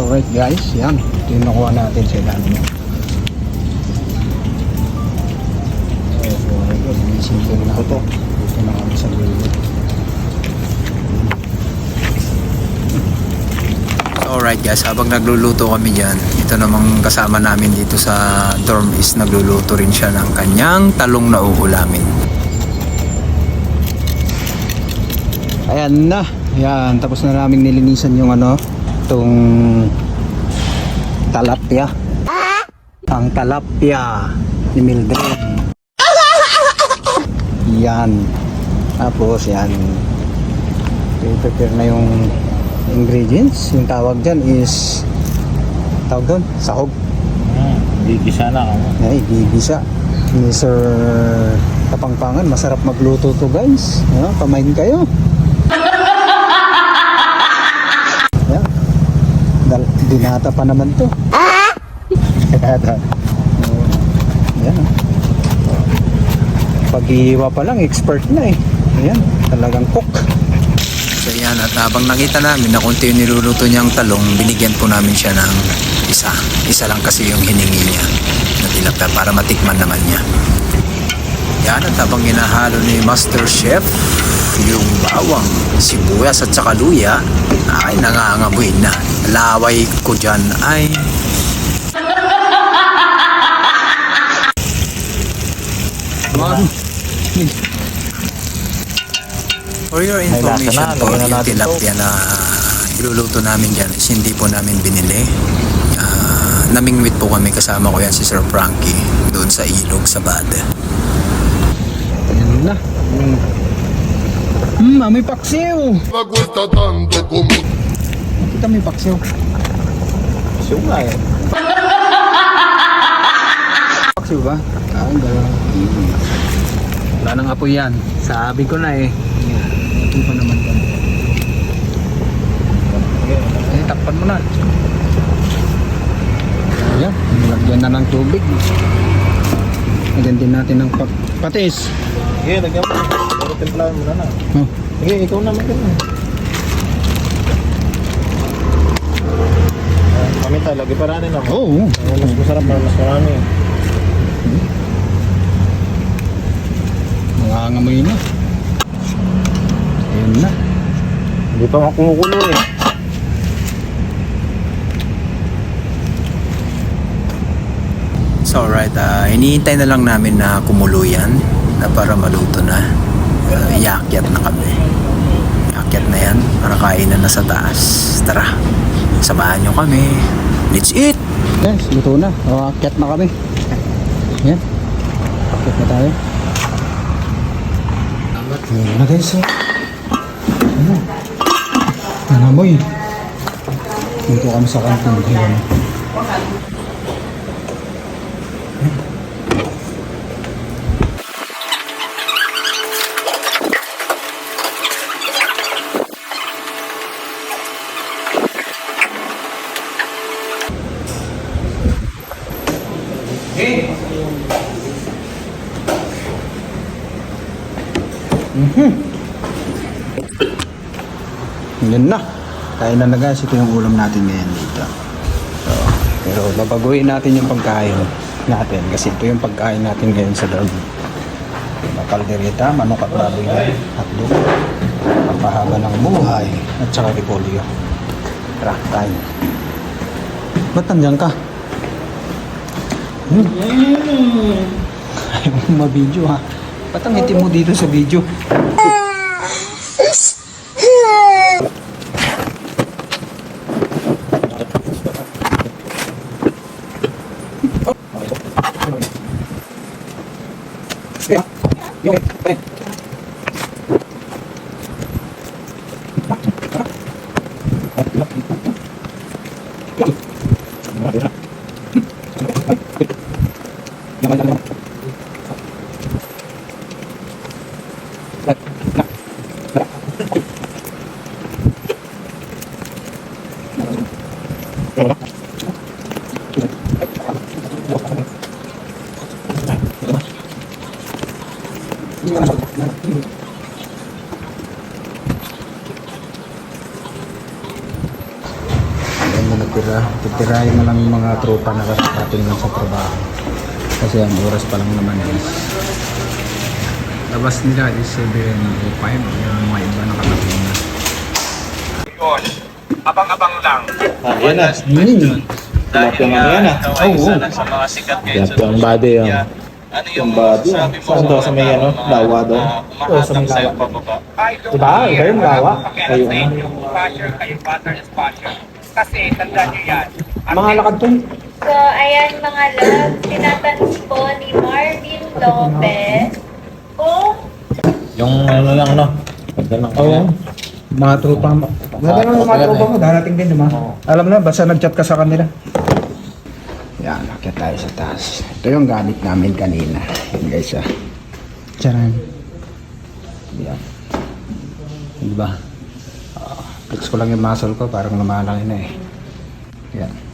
So right guys, yan. Ito yung nakuha natin sa ilalim. Oh, very good. Simple na ito. Na kami sa dulo. Alright guys, habang nagluluto kami dyan, ito namang kasama namin dito sa dorm is nagluluto rin siya ng kanyang talong na uulamin. Ayan na. Yan, tapos na namin nilinisan yung ano, itong talapia. Ang talapia ni Mildred. Yan. Tapos yan. I-prepare na yung ingredients. Yung tawag dyan is tawag doon, sahog. Hmm, gigisa na ako. Ay, gigisa. Ni Sir Kapangpangan, masarap magluto to guys. Ano, pamain kayo. Dal dinata pa naman to. Dinata. Oo. Yan. oh. Pag-iiwa pa lang, expert na eh. Ayan, talagang cook. So yan, at habang nakita namin na konti yung niluluto niyang talong, binigyan po namin siya ng isa. Isa lang kasi yung hiningi niya na tilapia para matikman naman niya. Yan, at habang hinahalo ni Master Chef, yung bawang, sibuyas at saka luya, ay nangangamoy na. Laway ko dyan ay. For your information po, yung natin tilapia na iluluto namin dyan is hindi po namin binili. Ah, namingwit po kami kasama ko yan si Sir Frankie doon sa ilog sa Bad. Ayan na. Mm. Hmm, may paksiw. Kita may paksiw. Siyo nga eh. Paksiw ba? Ah, gano'n. Wala nang apoy yan. Sabi ko na eh. Ito pa naman to. Eh, takpan mo na. Ayan, nilagyan na ng tubig. Lagyan din natin ng pa- patis. Sige, lagyan mo. Pero timplahan mo na na. Oh. Sige, ikaw naman ka na. Ah, Kami tayo, lagi pa rin ako. Oo. Oh. Oh. Mas masarap para mas marami. Nangangamoy na. Ayun na. Hindi pa ako kumukulo eh. So alright, uh, hinihintay na lang namin na kumulo yan na para maluto na. Uh, iakyat na kami. Iakyat na yan para kainan na sa taas. Tara, samahan nyo kami. Let's eat! Guys, luto na. O, akyat na kami. Yan. Akyat na tayo. Ayan na guys. Oh. Ano? Nanamoy. Dito kami sa kantin. Ayan. Yan na. Kain na na guys. Ito yung ulam natin ngayon dito. So, pero babaguhin natin yung pagkain natin. Kasi ito yung pagkain natin ngayon sa dorm. Mga kaldereta, manok at baboy na hotdog. Pampahaba ng buhay. At saka repolyo. Tara, kain. Ba't nandiyan ka? Hmm? Ayaw mo mabidyo ha. Ba't ang itim mo dito sa video? Ayan na titira. Titirahin na lang yung mga tropa na kasakating lang sa trabaho. Kasi ang oras pa lang naman is labas nila is 7.05 yung mga iba nakalating na. Yun. Abang-abang lang. Ah, yan na. Hmm. Dahil nga, yan, ah. ikaw ay isa Oo. na sa mga sikat ngayon sa ang body, ah. media. Ano yung body, ah. sabi mo Saan daw? Sa may, mga- ano, mga- lawa daw? Oo, sa may umahatang sa'yo lawa. pababa? Diba? Iba yung lawa. Kayo na. Basher kayo, butter is basher. Kasi, tandaan nyo yan. Ang Mga lakad to. So, ayan mga loves, tinatanong po ni Marvin Lopez kung Yung ano lang, no? Ganda ng Oo. Mga tropa mo. Naman yung mga tropa mo. Darating din, di ba? Alam na, basta nag-chat ka sa kanila. Yan, nakita tayo sa taas. Ito yung gamit namin kanina. Yan guys, ah. Charan. Yan. Di ba? Ah, flex ko lang yung muscle ko, parang lumalaki na eh. Yan.